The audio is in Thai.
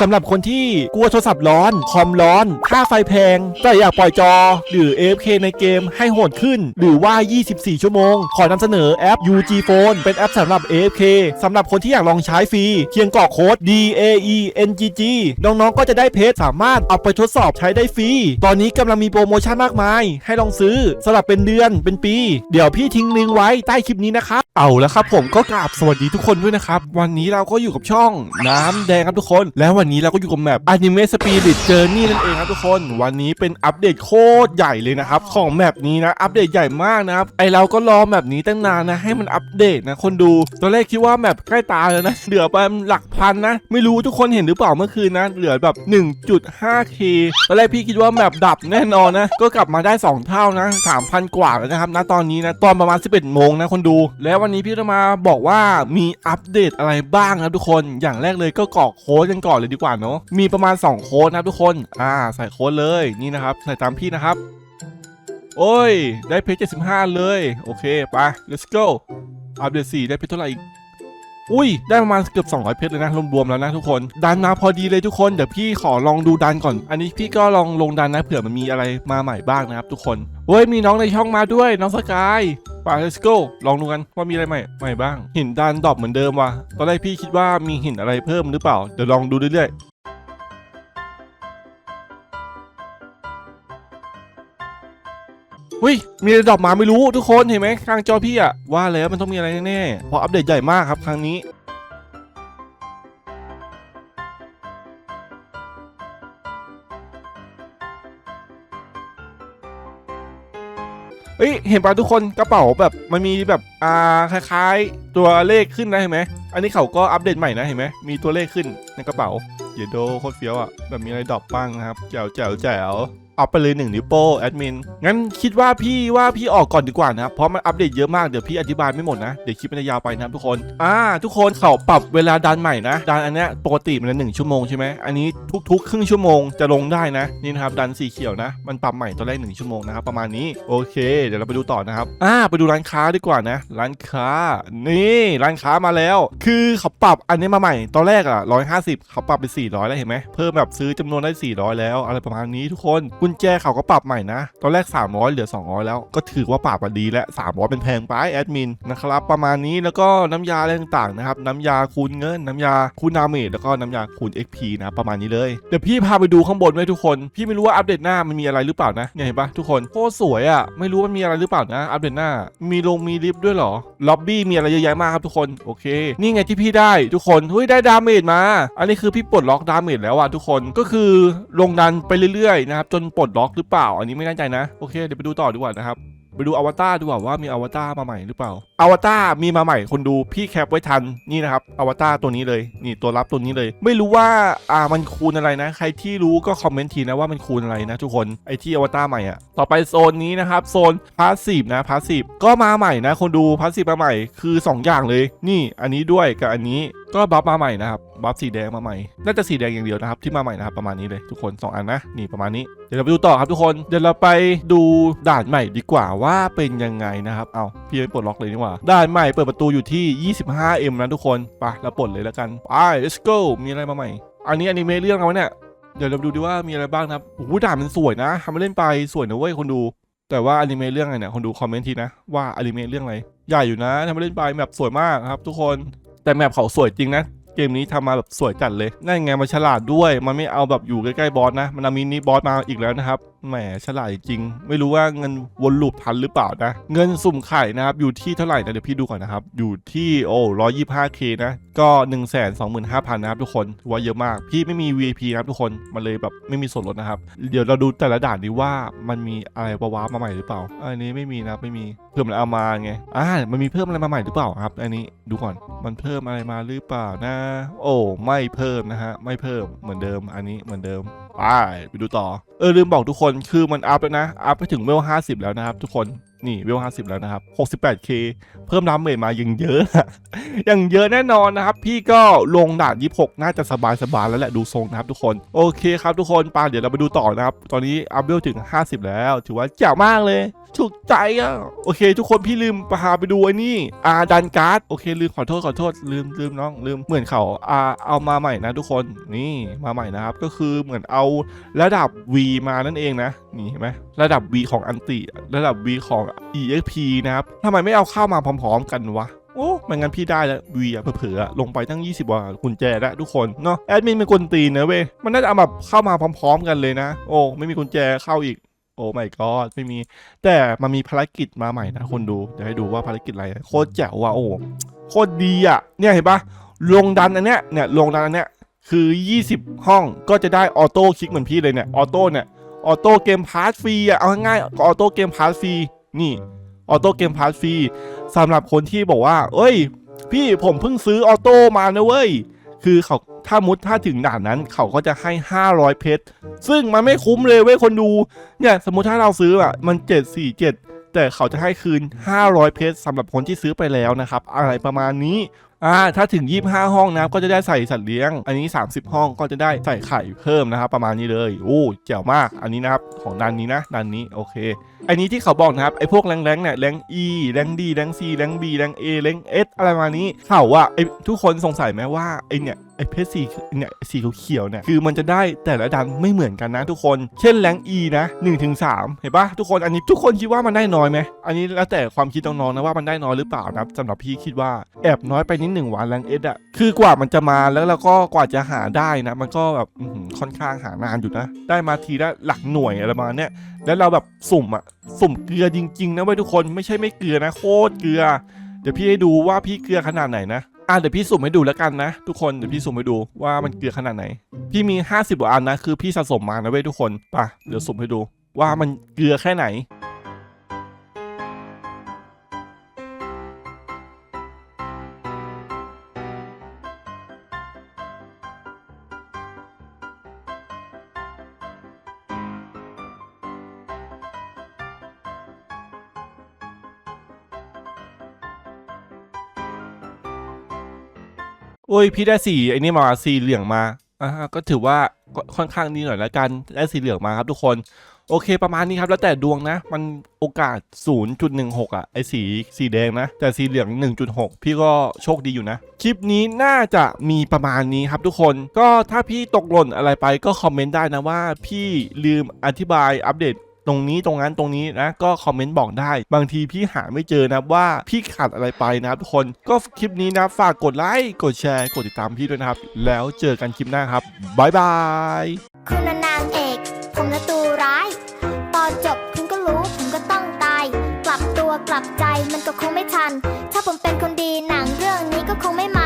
สำหรับคนที่กลัวโทรศัพท์ร้อน คอมร้อน ค่าไฟแพง แต่อยากปล่อยจอ หรือ AFK ในเกมให้โหดขึ้น หรือว่า 24 ชั่วโมง ขอนำเสนอแอป UG Phone เป็นแอปสำหรับ AFK สำหรับคนที่อยากลองใช้ฟรีเพียงกรอกโค้ด D A E N G G น้องๆ ก็จะได้เพจสามารถเอาไปทดสอบใช้ได้ฟรี ตอนนี้กำลังมีโปรโมชั่นมากมาย ให้ลองซื้อสำหรับเป็นเดือนเป็นปี เดี๋ยวพี่ทิ้งลิงก์ไว้ใต้คลิปนี้นะครับเอาแล้วครับผมก็กราบสวัสดีทุกคนด้วยนะครับวันนี้เราก็อยู่กับช่องน้ำแดงครับทุกคนแล้ววันนี้เราก็อยู่กับแมป Anime Spirit Journey นั่นเองครับทุกคน วันนี้เป็นอัปเดตโคตรใหญ่เลยนะครับ ของแมปนี้นะ อัปเดตใหญ่มากนะครับ ไอเราก็รอแมปนี้ตั้งนานนะ ให้มันอัปเดตนะ คนดูตอนแรกคิดว่าแมปใกล้ตาแล้วนะ เหลือไปหลักพันนะ ไม่รู้ทุกคนเห็นหรือเปล่าเมื่อคืนนะ เหลือแบบ 1.5k ตอนแรกพี่คิดว่าแมปดับแน่นอนนะ ก็กลับมาได้ 2 เท่านะ 3,000 กว่าแล้วนะครับ ณ ตอนนี้นะ ตอนประมาณ 11โมงนะ คนดู แล้ววันนี้พี่จะมาบอกว่ามีอัปเดตอะไรบ้างนะทุกคน อย่างแรกเลยก็กรอกโค้ดกันก่อนเลยดีกว่าเนาะมีประมาณ 2 โค้ดนะครับทุกคนอ่าใส่โค้ดเลยนี่นะครับใส่ตามพี่นะครับ โอ้ย ได้เพจ75 เลย โอเคไป let's go อัปเดต4ได้เพจเท่าไหร่อีกอุ้ย ได้ประมาณเกือบ200เพชรเลยนะรวมๆแล้วนะทุกคน ดันมาพอดีเลยทุกคน เดี๋ยวพี่ขอลองดูดันก่อน อันนี้พี่ก็ลองลงดันนะเผื่อมันมีอะไรมาใหม่บ้างนะครับทุกคนเว้ยมีน้องในช่องมาด้วยน้องสกาย ไป let's go ลองดูกันว่ามีอะไรใหม่ใหม่บ้าง หินดานดรอปเหมือนเดิมว่ะตอนแรกพี่คิดว่ามีหินอะไรเพิ่มหรือเปล่า เดี๋ยวลองดูเรื่อยๆอุ้ย มีอะไรดรอปมาไม่รู้ทุกคนเห็นไหมข้างจอพี่อะว่าแล้วมันต้องมีอะไรแน่ๆเพราะอัปเดตใหญ่มากครับครั้งนี้ เฮ้ยเห็นป่ะทุกคนกระเป๋าแบบมันมีแบบอ่าคล้ายๆ ตัวเลขขึ้นนะเห็นไหมอันนี้เขาก็อัปเดตใหม่นะเห็นไหมมีตัวเลขขึ้นในกระเป๋าเยโดโคตรเฟี้ยวอะแบบมีอะไรดรอปบ้างนะครับแจ๋วแจ๋วแจ๋ว เอาไปเลยหนึ่งนิ้วโป้แอดมินงั้นคิดว่าพี่ว่าพี่ออกก่อนดีกว่านะเพราะมันอัปเดตเยอะมากเดี๋ยวพี่อธิบายไม่หมดนะเดี๋ยวคลิปมันจะยาวไปนะทุกคนอ่าทุกคนเขาปรับเวลาดันใหม่นะดันอันเนี้ยปกติมันหนึ่งชั่วโมงใช่ไหมอันนี้ทุกๆ ครึ่งชั่วโมงจะลงได้นะนี่นะครับดันสีเขียวนะ มันปรับใหม่ตอนแรกหนึ่งชั่วโมงนะครับประมาณนี้โอเค เดี๋ยวเราไปดูต่อนะครับอ่าไปดูร้านค้าดีกว่านะ ร้านค้า นี่ร้านค้ามาแล้ว คือเขาปรับอันนี้มาใหม่ตอนแรกอะร้อยห้าสิบเขาปรับเป็นสี่ร้อยแล้วเห็นไหมเพิ่มแบบซื้อจำนวนได้สี่ร้อยแล้วอะไรประมาณนี้ทุกคนกุญแจเขาก็ปรับใหม่นะ ตอนแรก 300 เหลือ 200 แล้วก็ถือว่าปรับมาดีแล้ว300 เป็นแพงไปแอดมินนะครับประมาณนี้แล้วก็น้ำยาอะไรต่างๆนะครับน้ำยาคูณเงิน น้ำยาคูณนาเมจแล้วก็น้ำยาคูณ XP นะประมาณนี้เลยเดี๋ยวพี่พาไปดูข้างบนไว้ทุกคน พี่ไม่รู้ว่าอัปเดตหน้ามันมีอะไรหรือเปล่านะเนี่ยเห็นปะทุกคนโคตรสวยอะไม่รู้มันมีอะไรหรือเปล่านะ อัปเดตหน้า มีลงมีลิฟต์ด้วยเหรอล็อบบี้มีอะไรเยอะแยะมากครับทุกคนโอเค นี่ไงที่พี่ได้ทุกคนเฮ้ยได้ดาเมจมา อันนี้คือพี่ปลดล็อกดาเมจแล้วอะทุกคนก็คือลงดันไปเรื่อยๆนะครับจนปลดล็อกหรือเปล่า อันนี้ไม่แน่ใจนะ โอเค เดี๋ยวไปดูต่อดีกว่านะครับ ไปดูอวตารดีกว่าว่ามีอวตารมาใหม่หรือเปล่า อวตารมีมาใหม่คนดูพี่แคปไว้ทัน นี่นะครับ อวตารตัวนี้เลย นี่ตัวรับตัวนี้เลย ไม่รู้ว่า อ่า มันคูณอะไรนะ ใครที่รู้ก็คอมเมนต์ทีนะว่ามันคูณอะไรนะทุกคน ไอที่อวตารใหม่อะต่อไปโซนนี้นะครับ โซนพาสซีฟนะ พาสซีฟก็มาใหม่นะ คนดูพาสซีฟมาใหม่ คือ 2 อย่างเลย นี่ อันนี้ด้วยกับอันนี้ก็บัฟมาใหม่นะครับบัฟสีแดงมาใหม่น่าจะสีแดงอย่างเดียวนะครับที่มาใหม่นะครับประมาณนี้เลยทุกคนสองอันนะนี่ประมาณนี้เดี๋ยวเราไปดูต่อครับทุกคนเดี๋ยวเราไปดูด่านใหม่ดีกว่าว่าเป็นยังไงนะครับเอาพี่ไม่ปลดล็อกเลยนี่หว่าด่านใหม่เปิดประตูอยู่ที่ 25m นะทุกคนไปเราปลดเลยแล้วกันไป let's go มีอะไรมาใหม่ อันนี้อนิเมะเรื่องอะไรเนี่ยเดี๋ยวเราดูดีว่ามีอะไรบ้างนะครับโอ้ด่านมันสวยนะทำมาเล่นไปสวยนะเว้ยคนดู แต่ว่าอนิเมะเรื่องอะไรเนี่ยคนดูคอมเมนต์ทีนะว่าอนิเมะเรื่องอะไรใหญ่อยู่นะทำมาเล่นไปแบบสวยมากครับ ทุกคน แต่แมปเขาสวยจริงนะ เกมนี้ทำมาแบบสวยจัดเลยนั่นไงมันฉลาดด้วย มันไม่เอาแบบอยู่ใกล้ๆบอสนะ มันเอามินิบอสมาอีกแล้วนะครับแหมฉลาดจริง ไม่รู้ว่าเงินวนลูปทันหรือเปล่านะ เงินสุ่มไข่นะครับ อยู่ที่เท่าไหร่นะเดี๋ยวพี่ดูก่อนนะครับ อยู่ที่โอ้ร้อยยี่ห้าเคนะ ก็1นึ่งแสนสองหมื่นห้าพันนะครับทุกคนว่าเยอะมาก พี่ไม่มี VIP นะครับทุกคน มันเลยแบบไม่มีส่วนลดนะครับ เดี๋ยวเราดูแต่ละด่านดีว่ามันมีอะไรประวามาใหม่หรือเปล่า อันนี้ไม่มีนะไม่มี เพิ่มมันเอามาไง อ่า มันมีเพิ่มอะไรมาใหม่หรือเปล่าครับ อันนี้ดูก่อน มันเพิ่มอะไรมาหรือเปล่านะโอ้ไม่เพิ่มนะฮะไม่เพิ่มเหมือนเดิมอันนี้เหมือนเดิม ไปไปดูต่อ เออลืมบอกทุกคนคือมันอัพแล้วนะ อัพไปถึงเวล50แล้วนะครับทุกคนนี่เวล50แล้วนะครับ 68k เพิ่มน้ำเมจมายังเยอะยังเยอะแน่นอนนะครับ พี่ก็ลงด่าน26น่าจะสบายสบายๆแล้วแหละดูทรงนะครับทุกคน โอเคครับทุกคนปาเดี๋ยวเราไปดูต่อนะครับ ตอนนี้อัพเวลถึง50แล้ว ถือว่าเจ๋งมากเลยถูกใจอะโอเค ทุกคนพี่ลืมพาไปดูไอ้นี่อาดันการ์ดโอเคลืมขอโทษขอโทษลืมลืมน้องลืมเหมือนเขาอาเอามาใหม่นะทุกคนนี่มาใหม่นะครับก็คือเหมือนเอาระดับ V มานั่นเองนะนี่เห็นไหมระดับ V ของอันติ ระดับ V ของ EXP นะครับทำไมไม่เอาเข้ามาพร้อม ๆ กันวะโอ้ไม่งั้นพี่ได้แล้ววีอะเผื่อๆลงไปตั้ง 20กว่ากุญแจแล้วทุกคนเนาะแอดมินเป็นคนตีนนะเว้ยมันน่าจะเอาแบบเข้ามาพร้อม ๆ กันเลยนะ โอ้ไม่มีกุญแจเข้าอีกโอ้ไม่ก็ไม่มี แต่มันมีภารกิจมาใหม่นะคนดูเดี๋ยวให้ดูว่าภารกิจอะไรโคตรแจ๋วว่ะโอ้โคตรดีอะเนี่ยเห็นปะลงดันอันเนี้ยเนี่ยลงดันอันเนี้ย คือ 20 ห้องก็จะได้ออโต้คลิกเหมือนพี่เลยเนี่ยออโต้เนี่ยออโต้เกมพาร์ทฟรีอะเอาง่ายๆออโต้เกมพาร์ทฟรีนี่ออโต้เกมพาร์ทฟรีสำหรับคนที่บอกว่า เอ้ย พี่ผมเพิ่งซื้อออโต้มานะเว้ย คือเขาถ้ามุดถ้าถึงด่านนั้นเขาก็จะให้ 500 เพชร ซึ่งมันไม่คุ้มเลยเว้ยคนดู เนี่ยสมมุติถ้าเราซื้ออะมัน 747 แต่เขาจะให้คืน 500 เพชรสำหรับคนที่ซื้อไปแล้วนะครับ อะไรประมาณนี้ อ่าถ้าถึง 25 ห้องนะก็จะได้ใส่สัตว์เลี้ยง อันนี้ 30 ห้องก็จะได้ใส่ไข่เพิ่มนะครับ ประมาณนี้เลยโอ้เจ๋วมากอันนี้นะครับของดันนี้นะดันนี้โอเคอันนี้ที่เขาบอกนะครับไอ้พวกแรงแรงๆเนี่ยแรง E แรง D แรง C แรง B แรง A แรง S อะไรประมาณนี้เขาว่าไอ้ทุกคนสงสัยไหมว่าไอ้เนี่ย ไอเพชรสีเนี่ยสีเขียวเนี่ยคือมันจะได้แต่ละดันไม่เหมือนกันนะทุกคน เช่นแรง E นะ1ถึง3เห็นปะทุกคนอันนี้ทุกคนคิดว่ามันได้น้อยไหมอันนี้แล้วแต่ความคิดน้องๆนะว่ามันได้น้อยหรือเปล่านะสำหรับพี่คิดว่าแอบน้อยไปนิดหนึ่งวันแรง S อสอะคือกว่ามันจะมาแล้วเราก็กว่าจะหาได้นะ มันก็แบบค่อนข้างหานานอยู่นะ ได้มาทีละหลักหน่วยอะไรประมาณเนี้ยแล้วเราแบบสุ่มอะสุ่มเกลือจริงๆนะเว้ยทุกคนไม่ใช่ไม่เกลือนะโคตรเกลือเดี๋ยวพี่ให้ดูว่าพี่เกลือขนาดไหนนะ อะเดี๋ยวพี่สุ่มให้ดูแล้วกันนะ ทุกคนเดี๋ยวพี่สุ่มให้ดูว่ามันเกลือขนาดไหน พี่มี 50กว่าอันนะ คือพี่สะสมมานะเว้ยทุกคนป่ะเดี๋ยวสุ่มให้ดูว่ามันเกลือแค่ไหน โอ้ยพี่ได้สีไอ้นี่มาสีเหลืองมาอ่าก็ถือว่าค่อนข้างดีหน่อยละกันได้สีเหลืองมาครับทุกคนโอเคประมาณนี้ครับแล้วแต่ดวงนะ มันโอกาส 0.16 อะ ไอ้สีสีแดงนะ แต่สีเหลือง 1.6 พี่ก็โชคดีอยู่นะ คลิปนี้น่าจะมีประมาณนี้ครับทุกคนก็ถ้าพี่ตกหล่นอะไรไปก็คอมเมนต์ได้นะว่าพี่ลืมอธิบายอัปเดต ตรงนี้ตรงนั้นตรงนี้นะก็คอมเมนต์บอกได้ บางทีพี่หาไม่เจอนะว่าพี่ขาดอะไรไปนะครับทุกคนก็คลิปนี้นะฝากกดไลค์กดแชร์กดติดตามพี่ด้วยนะครับ แล้วเจอกันคลิปหน้าครับบ๊ายบายคุณน่ะนางเอกผมน่ะตัวร้าย ตอนจบคุณก็รู้ผมก็ต้องตาย กลับตัวกลับใจมันก็คงไม่ทัน ถ้าผมเป็นคนดีหนังเรื่องนี้ก็คงไม่มา